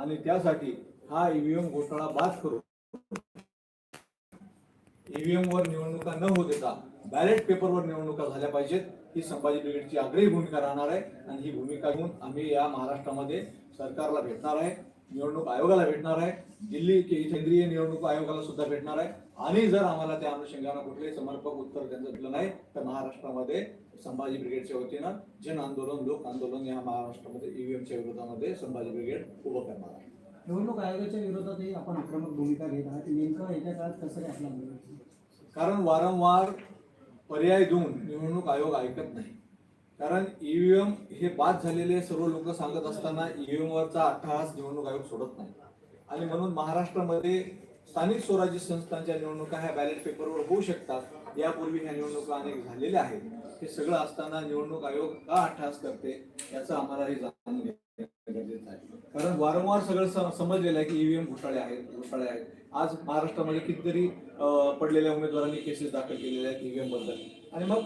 आणि त्यासाठी हा ईव्हीएम घोटाळा बाद करू. ईव्हीएम वर निवडणुका न होऊ देता बॅलेट पेपरवर निवडणुका झाल्या पाहिजेत. ही संभाजी ब्रिगेडची आग्रही भूमिका राहणार आहे. आणि ही भूमिका घेऊन आम्ही या महाराष्ट्रामध्ये सरकारला भेटणार आहे. निवडणूक आयोगाला भेटणार आहे. दिल्ली के- केंद्रीय निवडणूक आयोगाला सुद्धा भेटणार आहे. आणि जर आम्हाला त्या अनुषंगानं कुठले समर्पक उत्तर त्यांचं दिलं नाही तर महाराष्ट्रामध्ये संभाजी ब्रिगेडच्या वतीनं जन आंदोलन लोक आंदोलन या महाराष्ट्रामध्ये ईव्हीएमच्या विरोधामध्ये संभाजी ब्रिगेड उभं करणार आहे. निवडणूक आयोगाच्या विरोधातही आपण आक्रमक भूमिका घेत आहात. नेमकं येत्या काळात कसं काय आपला कारण वारंवार पर्याय देऊन निवडणूक आयोग ऐकत नाही. कारण ईव्हीएम हे बाद झालेले सर्व लोक सांगत असताना ईव्हीएम वरचा अट्टहास निवडणूक आयोग सोडत नाही. आणि म्हणून महाराष्ट्रामध्ये स्थानिक स्वराज्य संस्थांच्या निवडणुका ह्या बॅलेट पेपरवर होऊ शकतात. यापूर्वी ह्या निवडणुका अनेक झालेल्या आहेत. हे सगळं असताना निवडणूक आयोग का अट्टहास करते याचं आम्हालाही जाणून गरजेचं आहे. कारण वारंवार सगळं सम- समजलेलं आहे की ईव्हीएम घोटाळे आहेत घोटाळे आहेत. आज महाराष्ट्रामध्ये कितीतरी पडलेल्या उमेदवारांनी केसेस दाखल केलेल्या आहेत ईव्हीएमबद्दल. आणि मग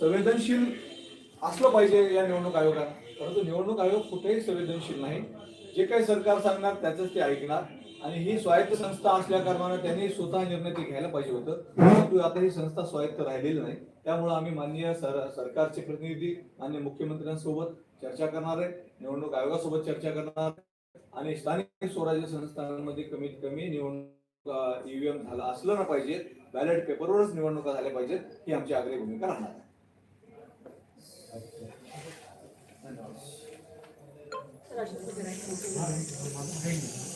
संवेदनशील असलं पाहिजे या निवडणूक आयोगात. परंतु निवडणूक आयोग कुठेही संवेदनशील नाही. जे काही सरकार सांगणार त्याच ते ऐकणार. आणि ही स्वायत्त संस्था असल्या कारणानं त्यांनी स्वतः निर्णय ते घ्यायला पाहिजे होतं. परंतु आता ही संस्था स्वायत्त राहिलेली नाही. त्यामुळे आम्ही माननीय सर सरकारचे प्रतिनिधी मान्य मुख्यमंत्र्यांसोबत चर्चा करणार आहे. निवडणूक आयोगासोबत चर्चा करणार आणि स्थानिक स्वराज्य संस्थांमध्ये कमीत कमी निवडणूक ईव्हीएम झाला असलं ना पाहिजे. बॅलेट पेपरवरच निवडणुका झाल्या पाहिजेत ही आमची आग्रही भूमिका राहणार आहे. 二十四来说，个。